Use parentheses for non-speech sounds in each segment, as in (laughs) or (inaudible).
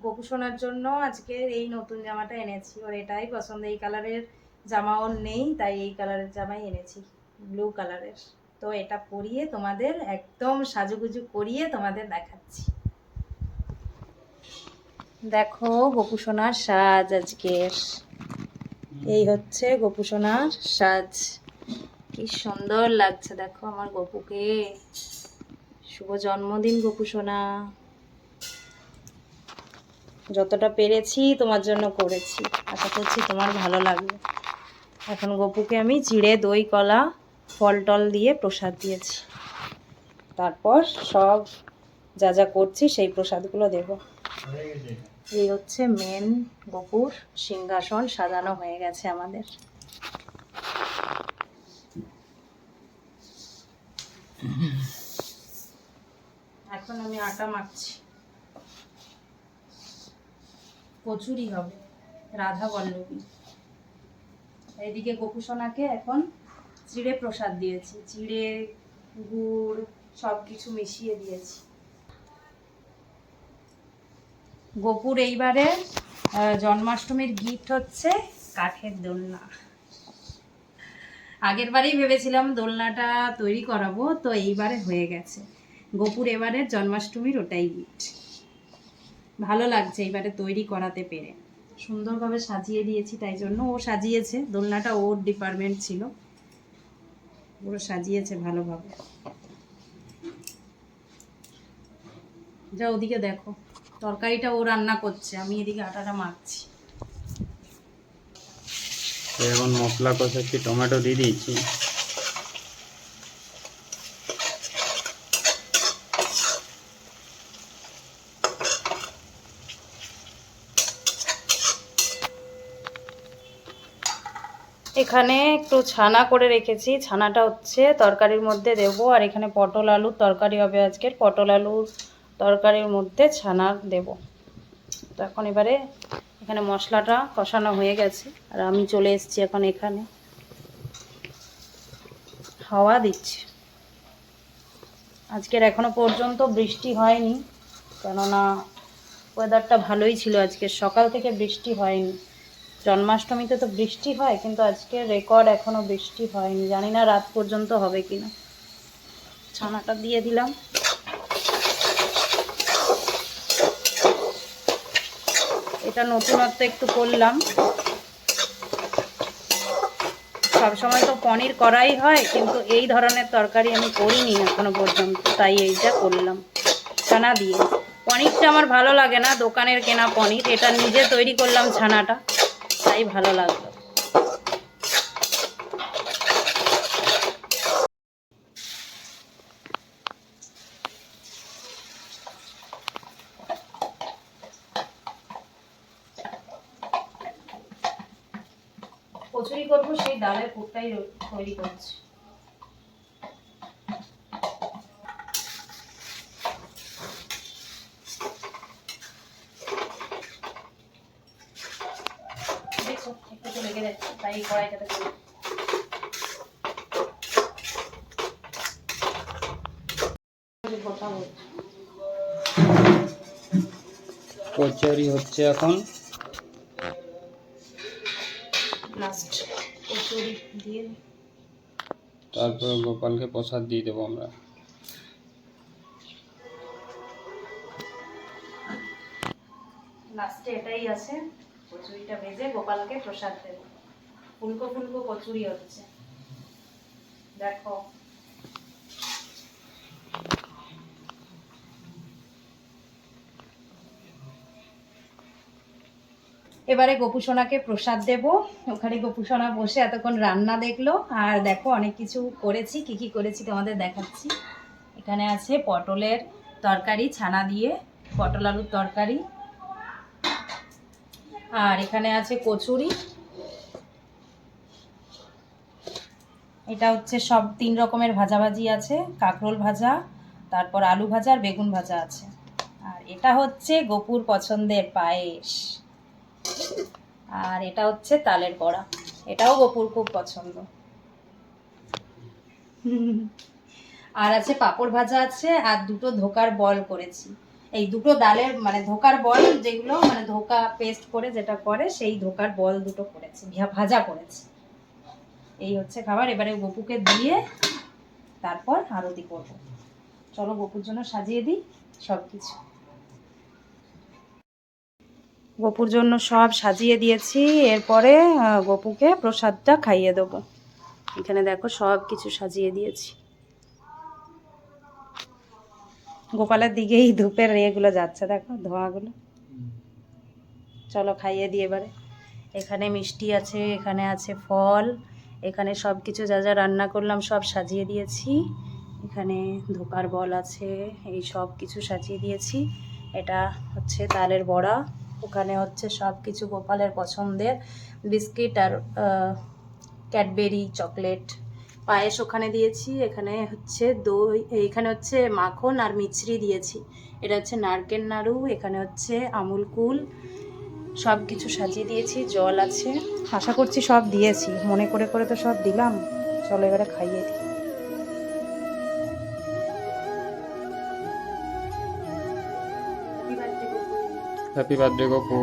গোপু সোনার জন্য আজকে এই নতুন জামাটা এনেছি। ওর এটাই পছন্দ। এই কালারের জামা ওর নেই, তাই এই কালারের জামাই এনেছি ব্লু কালারের। তো এটা পরিয়ে তোমাদের একদম সাজুগুজু করিয়ে তোমাদের দেখাচ্ছি। দেখো গোপু সোনার সাজ আজকের। এই হচ্ছে গোপু সোনার সাজ। কি সুন্দর লাগছে দেখো আমার গপুকে। শুভ জন্মদিন গোপু সোনা। যতটা পেরেছি তোমার জন্য করেছি। আশা করছি তোমার ভালো লাগবে। এখন গপুকে আমি চিড়ে দই, কলা, ফল টল দিয়ে প্রসাদ দিয়েছি। তারপর সব যা যা করছি সেই প্রসাদগুলো দেব। এই হচ্ছে মেন গপুর সিংহাসন, সাজানো হয়ে গেছে আমাদের। এখন আমি আটা মাখছি। কচুরি হবে, রাধা বল্লভী। এইদিকে গোপুসোনাকে এখন চিড়ে প্রসাদ দিয়েছি, চিড়ে, গুড় সব কিছু মিশিয়ে দিয়েছি। গোপুর এইবারে জন্মাষ্টমীর গিফট হচ্ছে কাঠের দোলনা। আগের বারেই ভেবেছিলাম দোলনাটা তৈরি করাবো, তো এইবারে হয়ে গেছে। গোপুর এবারে জন্মাষ্টমীর ওটাই গিফট ভালো লাগছে এবারে তৈরি করাতে পেরে। সুন্দরভাবে সাজিয়ে দিয়েছি তাই জন্য। ও সাজিয়েছে, দোলনাটা ওর ডিপার্টমেন্ট ছিল। পুরো সাজিয়েছে ভালোভাবে। যা ওদিকে দেখো, তরকারিটা ও রান্না করছে, আমি এদিকে আটাটা মাখছি। এখন মশলা কষাচ্ছি, টমেটো দিয়ে দিয়েছি। এখানে একটু ছানা করে রেখেছি। ছানাটা হচ্ছে তরকারির মধ্যে দেব। আর এখানে পটল আলুর তরকারি হবে আজকের। পটল আলুর তরকারির মধ্যে ছানা দেব। তো এখন এবারে এখানে মশলাটা কষানো হয়ে গেছে। আর আমি চলে এসেছি এখন এখানে। হাওয়া দিচ্ছে। আজকের এখনও পর্যন্ত বৃষ্টি হয়নি। কেননা ওয়েদারটা ভালোই ছিল আজকে। সকাল থেকে বৃষ্টি হয়নি। জন্মাষ্টমীতে তো বৃষ্টি হয়, কিন্তু আজকে রেকর্ড এখনও বৃষ্টি হয়নি। জানি না রাত পর্যন্ত হবে কি না ছানাটা দিয়ে দিলাম। এটা নতুনত্ব একটু করলাম। সবসময় তো পনির করাই হয়, কিন্তু এই ধরনের তরকারি আমি করিনি এখনও পর্যন্ত, তাই এইটা করলাম। ছানা দিয়ে। পনিরটা আমার ভালো লাগে না, দোকানের কেনা পনির, এটা নিজে তৈরি করলাম ছানাটা। তাই ভালো লাগল। কচুরি করব সেই ডালের পুরটাই তৈরি করছি। দেখছ একটু তো লেগে যাচ্ছে তাই এই কড়াইটাতে করি কচুরি হচ্ছে এখন। লাস্ট কচুরি দিয়ে। তারপর গোপালকে প্রসাদ দিয়ে দেবো আমরা। লাস্টে এটাই আছে। কচুরিটা ভেজে গোপালকে প্রসাদ দেব। ফুলকো ফুলকো কচুরি হচ্ছে। দেখো। এবারে গোপুসোনাকে প্রসাদ দেব। ওখানে গোপুসোনা বসে এতক্ষণ রান্না দেখল। আর দেখো, অনেক কিছু করেছি। কি কি করেছি তোমাদের দেখাচ্ছি। এখানে আছে পটলের তরকারি, ছানা দিয়ে পটল আলুর তরকারি। আর এখানে আছে কচুরি। এটা হচ্ছে সব তিন রকমের ভাজাভাজি আছে, কাঁকরোল ভাজা, তারপর আলু ভাজা আর বেগুন ভাজা আছে। আর এটা হচ্ছে গোপুর পছন্দের পায়েস। আর এটা হচ্ছে তালের বড়া। এটাও গোপুর খুব পছন্দ। আর আছে পাঁপড় ভাজা আছে, আর দুটো ধোকার বল করেছি। এই দুটো ডালের মানে ধোকার বল যেগুলো মানে ধোকা পেস্ট করে যেটা করে, সেই ধোকার বল দুটো করেছি ভাজা করেছি। এই হচ্ছে খাবার। এবারে গপুকে দিয়ে তারপর আরতি করব। চলো গপুর জন্য সাজিয়ে দিই সব কিছু গপুর জন্য সব সাজিয়ে দিয়েছি। এরপরে গপুকে প্রসাদটা খাইয়ে দেবো। এখানে দেখো সব কিছু সাজিয়ে দিয়েছি। গোপালের দিকেই ধূপের ইয়েগুলো যাচ্ছে, দেখো ধোঁয়াগুলো। চলো খাইয়ে দিয়ে এবারে। এখানে মিষ্টি আছে, এখানে আছে ফল, এখানে সব কিছু যা যা রান্না করলাম সব সাজিয়ে দিয়েছি। এখানে ধোকার বল আছে, এই সব কিছু সাজিয়ে দিয়েছি। এটা হচ্ছে তালের বড়া, ওখানে হচ্ছে সব কিছু গোপালের পছন্দের। বিস্কিট আর ক্যাডবেরি, চকলেট পায়েস ওখানে দিয়েছি এখানে হচ্ছে দই এখানে হচ্ছে মাখন আর মিছরি দিয়েছি। এটা হচ্ছে নারকেল নাড়ু এখানে হচ্ছে আমুল কুল সব কিছু সাজিয়ে দিয়েছি জল আছে। আশা করছি সব দিয়েছি মনে করে করে তো সব দিলাম। চলো এবারে খাইয়ে দিই। হ্যাপি বার্থডে গপু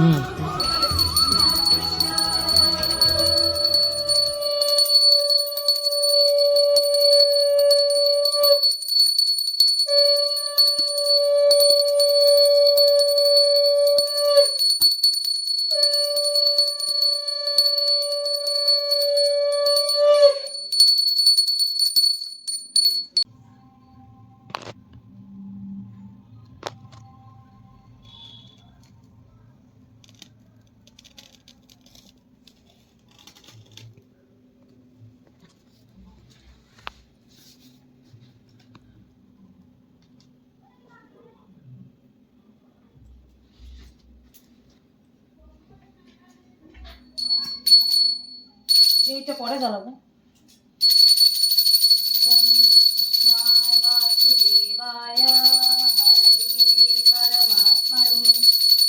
হুম এইটা পরে জ্বালাবো ওম কৃষ্ণায় বাসুদেবায় হরে পরমাত্মনে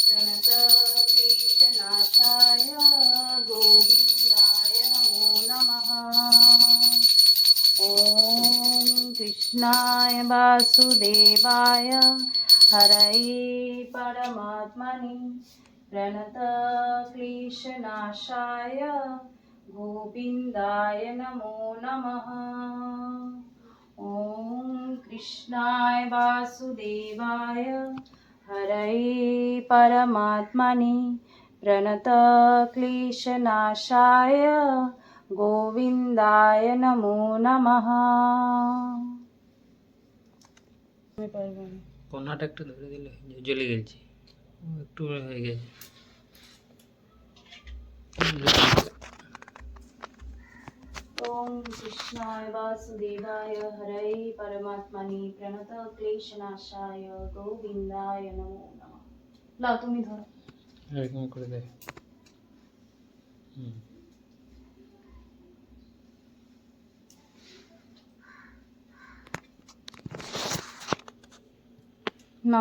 প্রণত কৃষ্ণনাথায় গোবিন্দায় নমো নমঃ ॐ कृष्णाय वासुदेवाय हरये परमात्मने प्रणत क्लेशनाशाय गोविन्दाय नमो नमः ॐ कृष्णाय वासुदेवाय हरये परमात्मने प्रणत क्लेशनाशाय গোবিন্দায় নমো নমঃ আমি পারবো না কন্যাটা একটু ধরে দিলে জ্বলে গেছে ও একটু হয়ে গেছে ॐ कृष्णाय वासुदेवाय हरये परमात्मने प्रणत क्लेशनाशाय गोविन्दाय नमो नमः লাও তুমি ধরো এরকম করে দে হুম না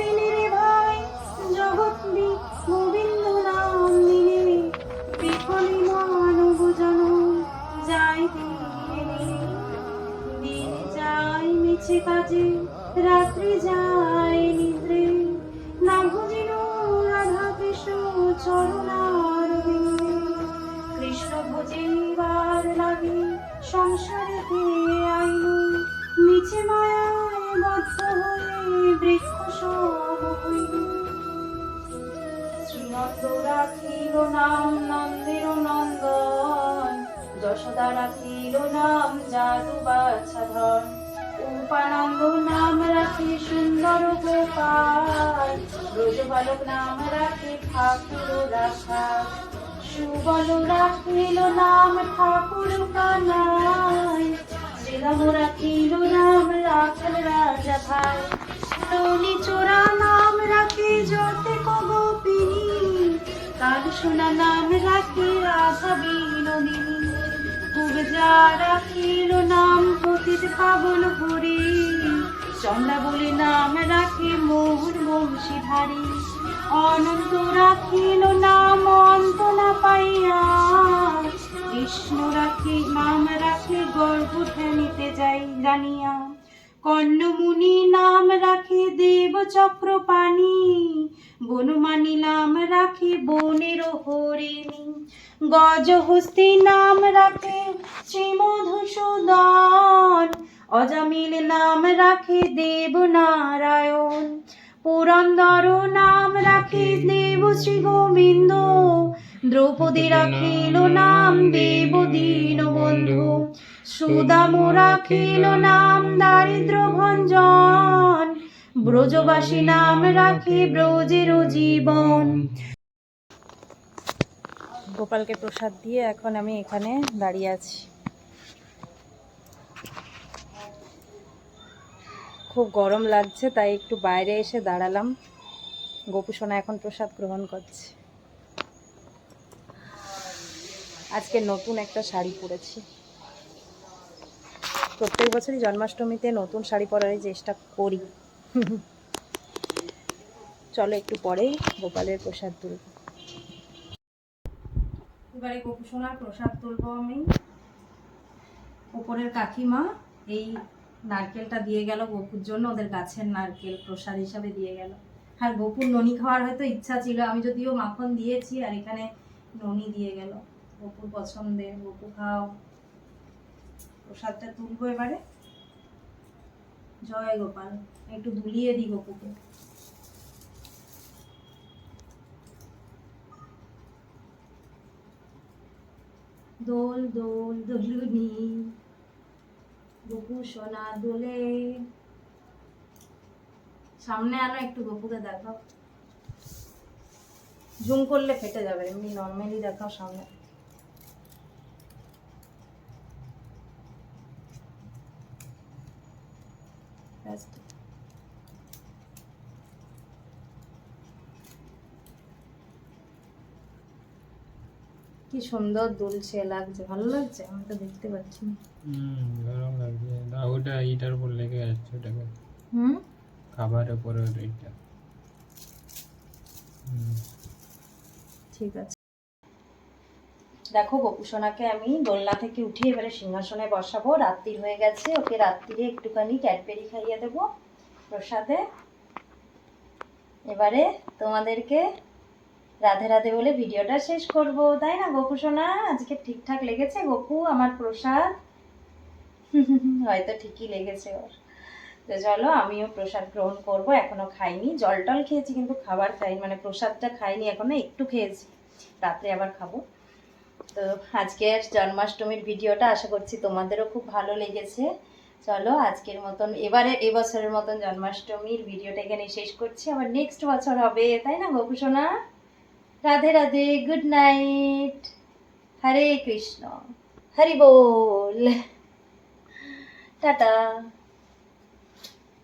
মিছে কাজে, রাত্রি যায় নিদ্রে। না ভুজিল রাধা কৃষ্ণ চরণার কৃষ্ণ ভজিবার লাগে সংসারে আইল মিছে মায়ায় বদ্ধ হয়ে বৃক্ষ সম হইল শ্রীনন্দ রাখিল নাম নন্দের নন্দন। যশোদা রাখিল নাম জাদু বাছাধন উপানন্দ নাম রাখি, সুন্দর গোপাল। ব্রজ বালক নাম রাখি, ঠাকুর রাখা। সুবল রাখিল নাম ঠাকুর কানাই। শ্রীরাম রাখিল নাম রাখল রাজা ভাই। রনি চোরা নাম রাখি, জ্যোতি গোপিনী কাল সোনা নাম রাখি, রাধা বিনোদিনী। রাখিল নাম পতিত ভরি হরি। চন্দ্রা বলি নাম রাখি মোহন বংশীধারী। অনন্ত রাখিল নাম অন্ত না পাইয়া। কৃষ্ণ রাখি, নাম রাখি গর্ভ ধ্যানিতে যাই জানিয়া। কর্ণমুনি নাম রাখে দেব চক্র পানি বনমানি নাম রাখে বনের হরিণী। গজহস্তি নাম রাখে শ্রীমধুসূদন অজামিল নাম রাখে দেব নারায়ণ পুরন্দর নাম রাখে দেব শ্রী গোবিন্দ। দ্রৌপদী রাখিল নাম দেব দীনবন্ধু সুদাম রাখিল নাম দারিদ্র ভঞ্জন, ব্রজবাসী নাম রাখি ব্রজের জীবন। গোপালকে প্রসাদ দিয়ে এখন আমি এখানে দাঁড়িয়ে আছি। খুব গরম লাগছে, তাই একটু বাইরে এসে দাঁড়ালাম। গোপু সোনা এখন প্রসাদ গ্রহণ করছে। আজকে নতুন একটা শাড়ি পরেছি। প্রত্যেক বছরই জন্মাষ্টমীতে নতুন শাড়ি পরারই চেষ্টা করি। চলো একটু পরে গোপালের প্রসাদ তুলব। এবারে গোপু সোনার প্রসাদ তুলবো আমি। ওপরের কাকিমা এই নারকেলটা দিয়ে গেল, গোপুর জন্য ওদের গাছের নারকেল প্রসাদ হিসাবে দিয়ে গেল। আর গোপুর ননি খাওয়ার হয়তো ইচ্ছা ছিল, আমি যদিও মাখন দিয়েছি আর এখানে ননি দিয়ে গেল। গোপুর পছন্দের, গোপু খাও। প্রসাদটা তুলবো এবারে। জয় গোপাল, একটু দুলিয়ে দিই গোপুকে। দোল দোল, দোলুনি, গপু সোনা দোলে। সামনে আনো একটু গপুকে দেখাও। জুম করলে ফেটে যাবে, এমনি নর্মালি দেখাও সামনে। কি সুন্দর দুলছে লাগছে ভালো লাগছে? আমি তো দেখতে পাচ্ছি না। হুম গরম লাগছে। না ওটা ইটার উপর লেগে যাচ্ছে ওটাকে। হুম? খাবারের উপরে ওটা ঠিক আছে। দেখো গোপুসোনাকে আমি দোলনা থেকে উঠিয়ে এবারে সিংহাসনে বসাবো। রাত্রির হয়ে গেছে ওকে রাত্রিরে একটুখানি ক্যাডবেরি খাইয়ে দেবো প্রসাদে। এবারে তোমাদেরকে রাধে রাধে বলে ভিডিওটা শেষ করব। তাই না গোপুসোনা আজকে ঠিকঠাক লেগেছে গপু, আমার প্রসাদ? (laughs) হয়তো ঠিকই লেগেছে ওর। তো চলো, আমিও প্রসাদ গ্রহণ করব, এখনও খাইনি। জল টল খেয়েছি, কিন্তু খাবার খাইনি মানে প্রসাদটা খাইনি, এখনও একটু খেয়েছি। রাত্রে আবার খাব। তো আজকের জন্মাষ্টমীর ভিডিওটা আশা করছি তোমাদেরও খুব ভালো লেগেছে। চলো, আজকের মতন, এবারে, এবছরের মতন জন্মাষ্টমীর ভিডিওটা এখানে শেষ করছি। আবার নেক্সট বছর হবে, তাই না গোপুসোনা রাধে রাধে গুড নাইট হরে কৃষ্ণ হরি বল। টাটা।